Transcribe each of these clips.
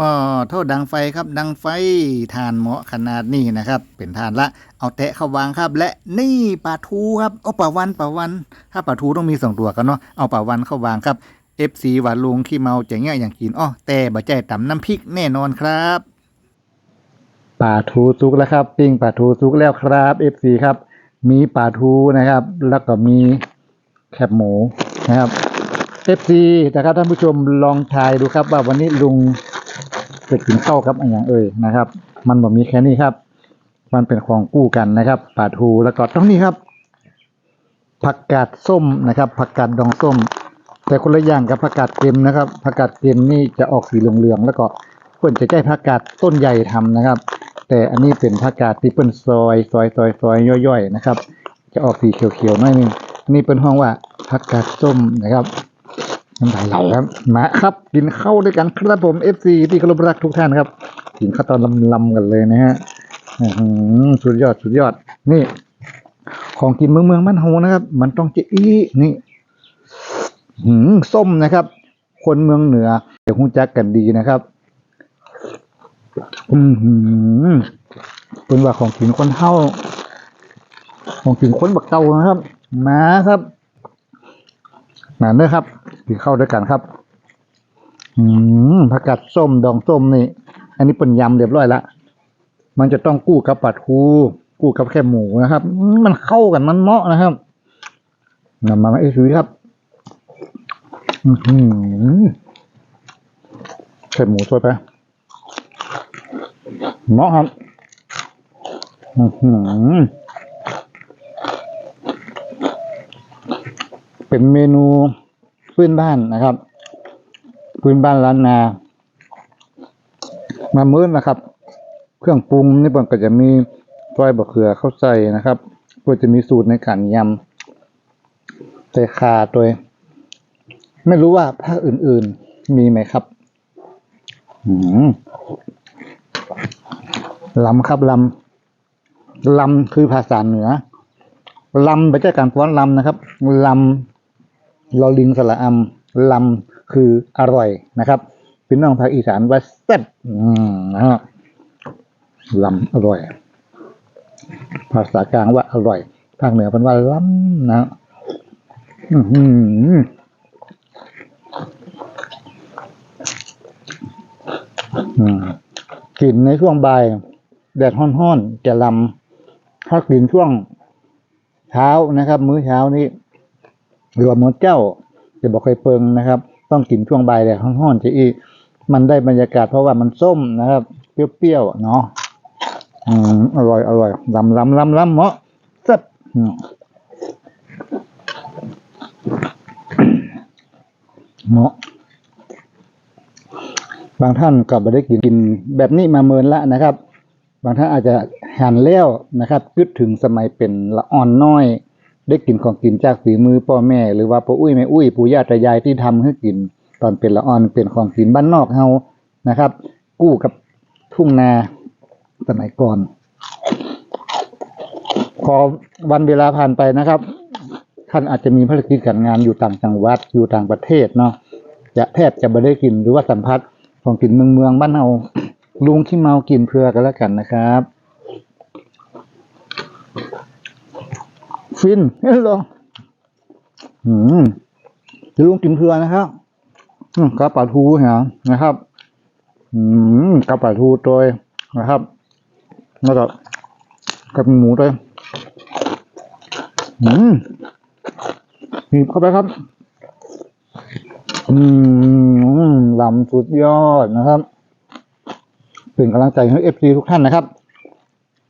ก็โทษดังไฟครับดังไฟทานเหมาะขนาดนี้นะครับ เป็นทานละ เอาแตะเข้าวางครับ และนี่ปลาทูครับเอาปลาวันปลาวัน ถ้าปลาทูต้องมีสองตัวกันเนาะเอาปลาวันเข้าวางครับ FC หวานลุงขี้เมาจะงี้ยอย่างกินอ้อแต่บะใจตำน้ำพริกแน่นอนครับปลาทูซุกแล้วครับ ปิ้งปลาทูซุกแล้วครับ FC ครับ มีปลาทูนะครับ แล้วก็มีแคบหมูนะครับ FC นะครับท่านผู้ชมลองทายดูครับว่าวันนี้ลุง จะกินเข้าครับอะไรอย่างเอ่ยนะครับ มันบ่มีแค่นี้ครับ มันเป็นของกู้กันนะครับปาทูแล้วก็ต้องนี่ครับ ผักกาดส้มนะครับ ผักกาดดองส้ม แต่คนละอย่างกับผักกาดเค็มนะครับผักกาดเค็มนี่จะออกสีเหลืองๆแล้วก็เปิ้นจะใช้ผักกาดต้นใหญ่ทำนะครับ แต่อันนี้เป็นผักกาดที่เปิ้นซอยซอยซอยซอยย่อยๆนะครับ จะออกสีเขียวๆหน่อยนึงนี่เป็นห้องว่าผักกาดส้มนะครับ น้ำลายไหลครับ มาครับ กินข้าวด้วยกันครับผม FC ที่เคารพรักทุกท่านครับ กินข้าวตอนลำๆกันเลยนะฮะสุดยอดสุดยอด นี่ ของกินเมืองเมืองบ้านโฮนะครับ มันต้องจะอีนี่หืมส้มนะครับ คนเมืองเหนือเดี๋ยวคงจักกันดีนะครับ อืมหืมเป็นว่าของกินคนเท่า ของกินคนบักเตานะครับ มาครับมาเนื้อครับ กินข้าวด้วยกันครับ อืมผักกาดส้มดองส้มนี่ อันนี้เป็นยำเรียบร้อยละ มันจะต้องกู้กับปลาทูกู้กับแค่หมูนะครับ มันเข้ากันมันเหมาะนะครับนำมาไอ้ชุยครับอื้อหือไข่หมูสดไปเหมาะครับเป็นเมนู พื้นบ้านนะครับ พื้นบ้านล้านนา มามื้อนะครับ เครื่องปรุงนี่ผมก็จะมีซอยบะเขือเข้าใส่นะครับก็จะมีสูตรในการยำใส่ขาตัวไม่รู้ว่าภาคอื่นๆมีไหมครับลำครับลำลำคือภาษาเหนือลำไม่ใช่การฟ้อนลำนะครับลำ ลอลิงสระอำลำคืออร่อยนะครับพี่น้องภาคอีสานว่าแซ่บนะครับลำอร่อย ภาษากลางว่าอร่อย ภาคเหนือเป็นว่าล้ำนะอือหืออืมกินในช่วงบ่าย แดดห้อนๆจะลำถ้ากลิ่นช่วงเช้านะครับ มื้อเช้านี้ หรือว่ามื้อเจ้าจะบอกเคยเปิงนะครับ ต้องกินช่วงบ่ายแดดห้อนๆจะอีมันได้บรรยากาศเพราะว่ามันส้มนะครับ เปรี้ยวๆเนาะอืมอร่อยอร่อยลำลำลำลำเหมาะแซ่บเหมาะบางท่านก็ไม่ได้กินกินแบบนี้มาเมินละนะครับ บางท่านอาจจะหันแล้วนะครับคิดถึงสมัยเป็นละอ่อนน้อย ได้กินของกินจากฝีมือพ่อแม่ หรือว่าพ่ออุ้ยแม่อุ้ยปู่ย่าตายายที่ทำให้กิน ตอนเป็นละอ่อนเป็นของกินบ้านนอกเฮานะครับ กู้กับทุ่งนาสมัยก่อน พอวันเวลาผ่านไปนะครับ ท่านอาจจะมีภารกิจการงานอยู่ต่างจังหวัดอยู่ต่างประเทศเนาะจะแทบจะไม่ได้กินหรือว่าสัมผัสของกินเมืองเมืองบ้านเราลุงขี้เมากินเพื่อกันแล้วกันนะครับ ฟินเฮ้ยลองอืมลุงกินเพื่อนะครับกระปลาทูเหรอนะครับ อืมกระปลาทูโดยนะครับ แล้วก็กับหมูด้วยอืมหีบเข้าไปครับ อืมลำสุดยอดนะครับ เป็นกำลังใจให้เอฟซีทุกท่านนะครับ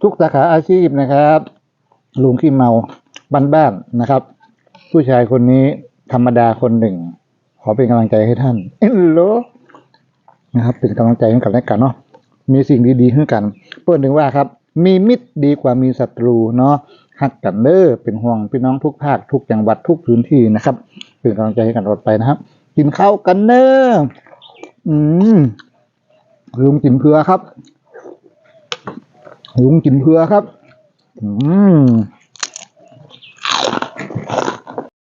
ทุกสาขาอาชีพนะครับ ลุงขี้เมา บ้านๆนะครับ ผู้ชายคนนี้ธรรมดาคนหนึ่ง ขอเป็นกำลังใจให้ท่านเอ็นโลนะครับ เป็นกำลังใจให้กันและกันเนาะมีสิ่งดีๆให้กัน เพื่อนถึงว่าครับ มีมิตรดีกว่ามีศัตรูเนาะหักกันเด้อเป็นห่วงพี่น้องทุกภาคทุกจังหวัดทุกพื้นที่นะครับ เป็นกำลังใจให้กันตลอดไปนะครับ กินข้าวกันเนออืมลุงกินเพื่อครับลุงกินเพื่อครับ อืม